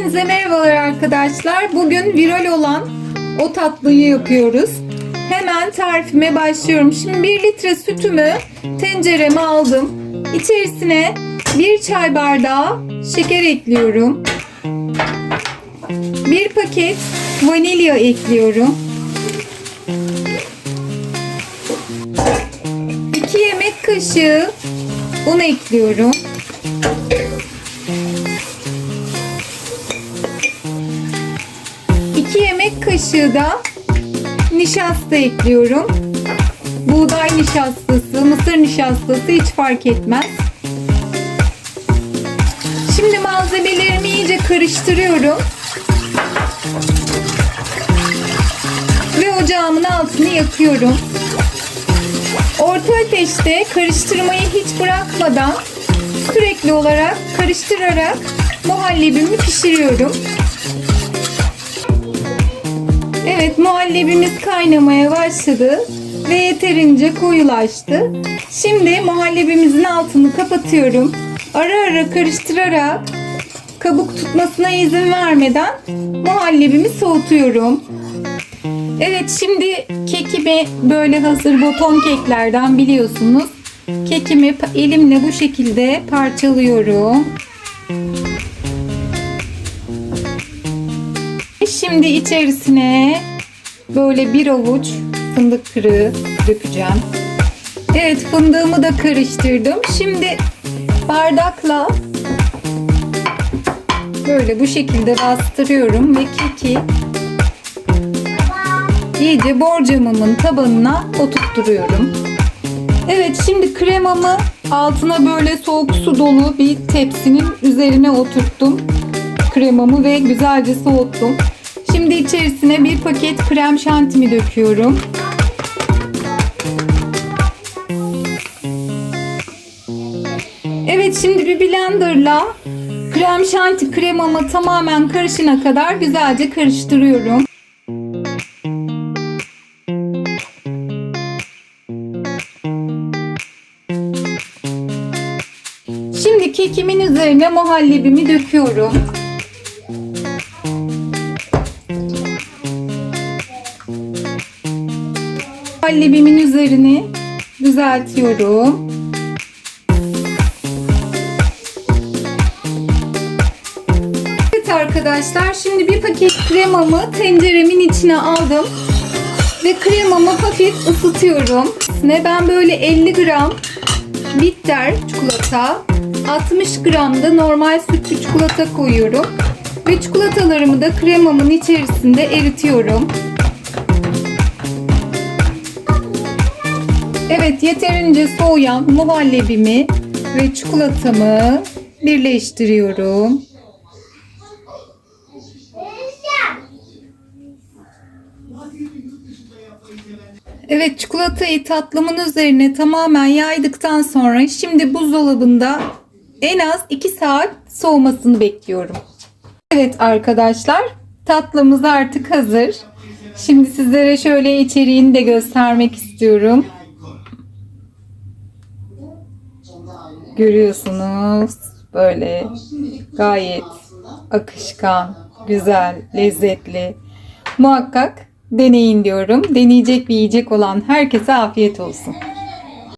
Hepinize merhabalar arkadaşlar. Bugün viral olan o tatlıyı yapıyoruz. Hemen tarifime başlıyorum. Şimdi 1 litre sütümü tencereme aldım. İçerisine 1 çay bardağı şeker ekliyorum. 1 paket vanilya ekliyorum. 2 yemek kaşığı un ekliyorum. Yemek kaşığı da nişasta ekliyorum. Buğday nişastası, mısır nişastası hiç fark etmez. Şimdi malzemelerimi iyice karıştırıyorum. Ve ocağımın altını yakıyorum. Orta ateşte karıştırmayı hiç bırakmadan sürekli olarak karıştırarak muhallebimi pişiriyorum. Evet muhallebimiz kaynamaya başladı ve yeterince koyulaştı. Şimdi muhallebimizin altını kapatıyorum. Ara ara karıştırarak kabuk tutmasına izin vermeden muhallebimi soğutuyorum. Evet şimdi kekimi böyle hazır boton keklerden biliyorsunuz. Kekimi elimle bu şekilde parçalıyorum. Şimdi içerisine böyle bir avuç fındık kırığı dökeceğim. Evet fındığımı da karıştırdım. Şimdi bardakla böyle bu şekilde bastırıyorum ve keki iyice borcamımın tabanına oturtturuyorum. Evet şimdi kremamı altına böyle soğuk su dolu bir tepsinin üzerine oturttum. Kremamı ve güzelce soğuttum. Şimdi içerisine bir paket krem şantimi döküyorum. Evet şimdi bir blenderla krem şanti kremamı tamamen karışına kadar güzelce karıştırıyorum. Şimdi kekimin üzerine muhallebimi döküyorum. Muhallebimin üzerini düzeltiyorum. Evet arkadaşlar şimdi bir paket kremamı tenceremin içine aldım. Ve kremamı hafif ısıtıyorum. Ne ben böyle 50 gram bitter çikolata, 60 gram da normal sütlü çikolata koyuyorum. Ve çikolatalarımı da kremamın içerisinde eritiyorum. Evet yeterince soğuyan muhallebimi ve çikolatamı birleştiriyorum. Evet çikolatayı tatlımın üzerine tamamen yaydıktan sonra şimdi buzdolabında en az 2 saat soğumasını bekliyorum. Evet arkadaşlar tatlımız artık hazır. Şimdi sizlere şöyle içeriğini de göstermek istiyorum. Görüyorsunuz böyle gayet akışkan, güzel, lezzetli. Muhakkak deneyin diyorum. Deneyecek bir yiyecek olan herkese afiyet olsun.